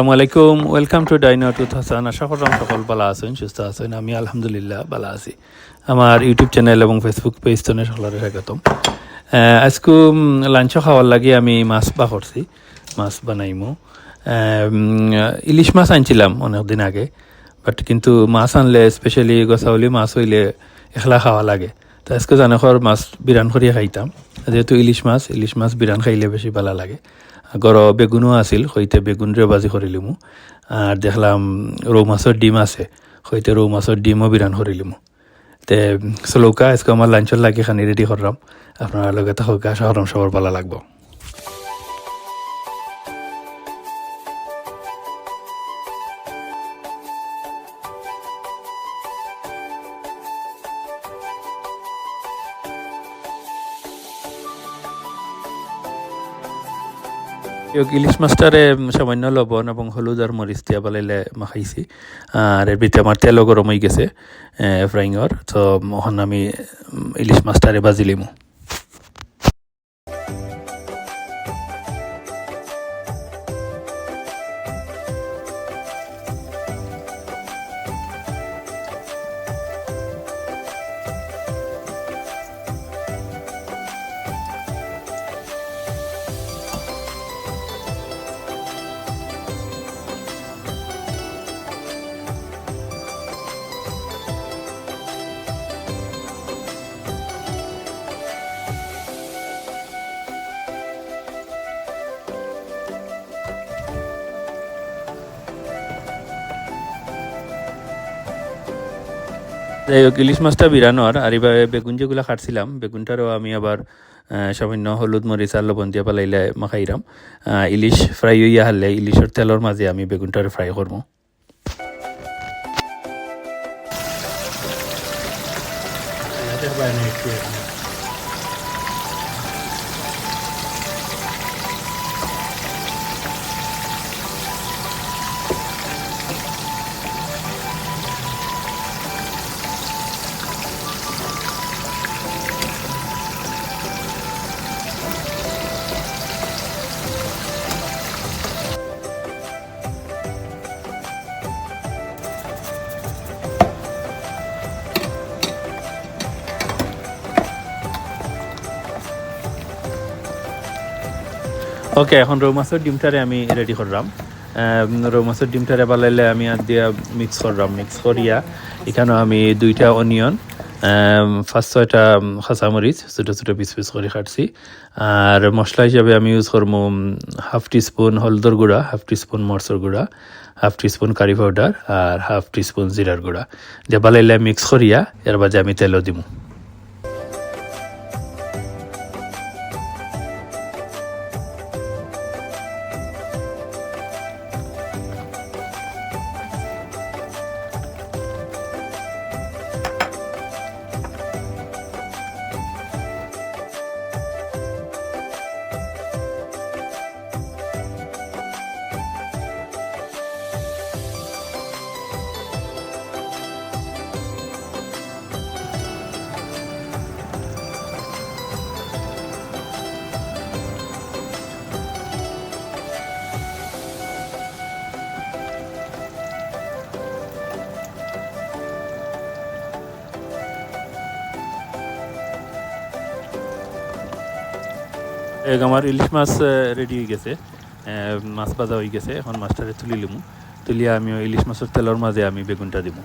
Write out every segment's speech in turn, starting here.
আসসালামু আলাইকুম welcome to Dino to Hasan আশা করলাম সকল ভালো আছেন, সুস্থ আছেন, আমি আলহামদুলিল্লাহ ভালো আছি। আমার ইউটিউব চ্যানেল এবং ফেসবুক পেজ তো সকলের স্বাগতম। আজকে লাঞ্চ খাওয়ার লাগে আমি মাছ বা করছি, মাছ বানাইমো। ইলিশ মাছ আনছিলাম অনেক দিন আগে বাট কিন্তু মাছ আনলে স্পেশালি গোসাউলি মাছ হইলে এখলা খাওয়া লাগে। তো আজকে জানাখর মাছ বিরান করিয়ে খাইতাম। যেহেতু ইলিশ মাছ ইলিশ মাছ বিরান খাইলে বেশি ভালো লাগে। গর বেগুনও আছিল, সৈতে বেগুনরে বাজি করিলিমু আর দেখলাম রৌ মাছৰ ডিম আছে, সৈতে রৌ ডিমো ডিমও কৰিলোঁ করিলিমু তে, চলৌকা আজকে আমার লাঞ্চর লাগে খানি রেডি করলাম আপনার লগে থাকা সহরম সবার ভালো লাগবো। ইলিশ মাছটারে সামান্য লবণ এবং হলুদ আর মরিচ দিয়া বালাইলে মাখাইছি আর এর ভিতরে আমার তেলও গরম হয়ে গেছে ফ্রাইংর তো এখন আমি ইলিশ মাছটারে বাজিলিমু যাই হোক ইলিশ মাছটা বিরানোর আর এবার বেগুন যেগুলো কাটছিলাম বেগুনটারও আমি আবার সামান্য হলুদ মরিচ আর লবণ দিয়ে পালাইলে মাখাইরাম ইলিশ ফ্রাই হইয়া হারলে ইলিশের তেলের মাঝে আমি বেগুনটার ফ্রাই করব ওকে এখন রৌ মাছের ডিমটারে আমি রেডি করলাম রৌ মাছের ডিমটারে বালাইলে আমি আর দিয়া মিক্স করলাম মিক্স করিয়া এখানেও আমি দুইটা অনিয়ন ফার্স্ট ছয়টা খাঁচামরিচ ছোটো ছোটো পিস পিস করে কাটছি। আর মশলা হিসাবে আমি ইউজ করব হাফ টি স্পুন হলদর গুঁড়া হাফ টি স্পুন মরচর গুঁড়া half teaspoon curry powder আর হাফ টি স্পুন জিরার গুঁড়া। যে বালাইলে মিক্স করিয়া এর বাদে আমি তেলও দিমু। আমার ইলিশ মাছ রেডি হয়ে গেছে। মাছ ভাজা হয়ে গেছে। এখন মাছটারে তুলি লিমু। তুলিয়া আমি ইলিশ মাছের তেলের মাঝে আমি বেগুনটা দিব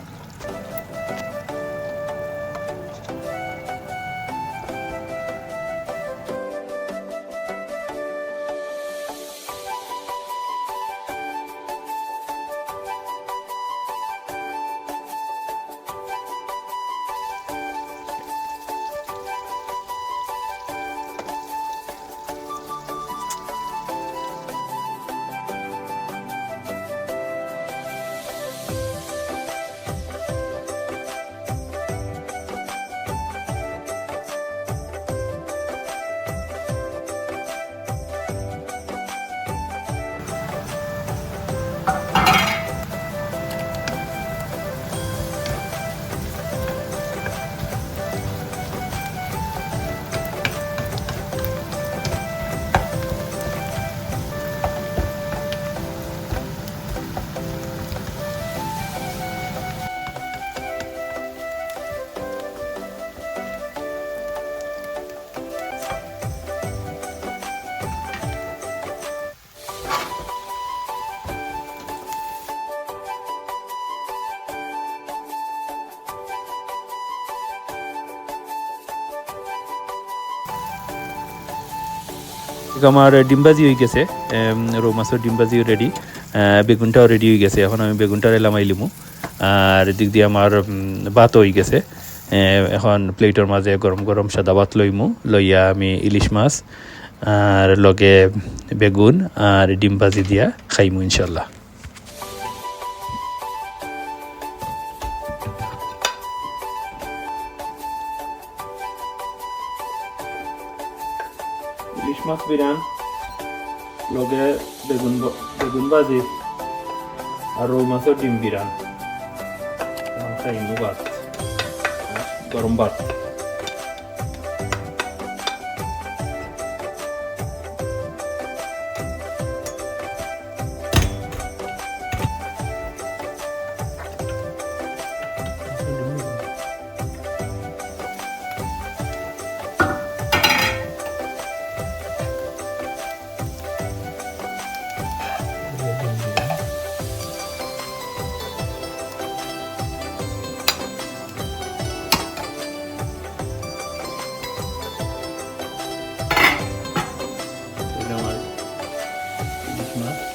আমার ডিমবাজি হয়ে গেছে। রৌ মাছের ডিমবাজিও রেডি বেগুনটাও রেডি হয়ে গেছে। এখন আমি বেগুনটা এলামাই লিমু। আর এদিক দিয়ে আমার ভাত হয়ে গেছে। এখন প্লেটের মাঝে গরম গরম সাদা ভাত লইমু লইয়া আমি ইলিশ মাছ আর লগে বেগুন আর ডিম ভাজি দিয়া খাইমু ইনশাল্লাহ ইলিশ মাছ বিরান লগে বেগুন ব- বেগুন ভাজি আর রৌ ইলিশ মাছ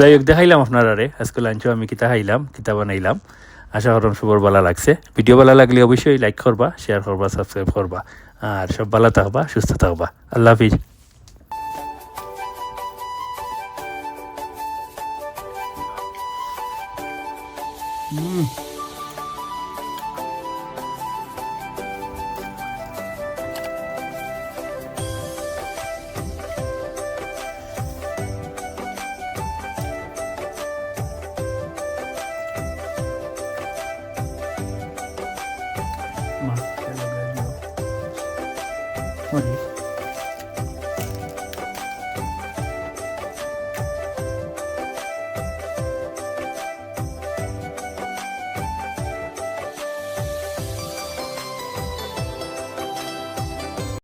যাই হোক দেখাইলাম আপনারা রে আজকে লাঞ্চও আমি কিতা খাইলাম কিতা বানাইলাম আশা করম সবর ভালো লাগছে। ভিডিও ভালো লাগলে অবশ্যই লাইক করবা শেয়ার করবা সাবস্ক্রাইব করবা। আর সব ভালো থাকবা, সুস্থ থাকবা। আল্লাহ হাফিজ। হুম life.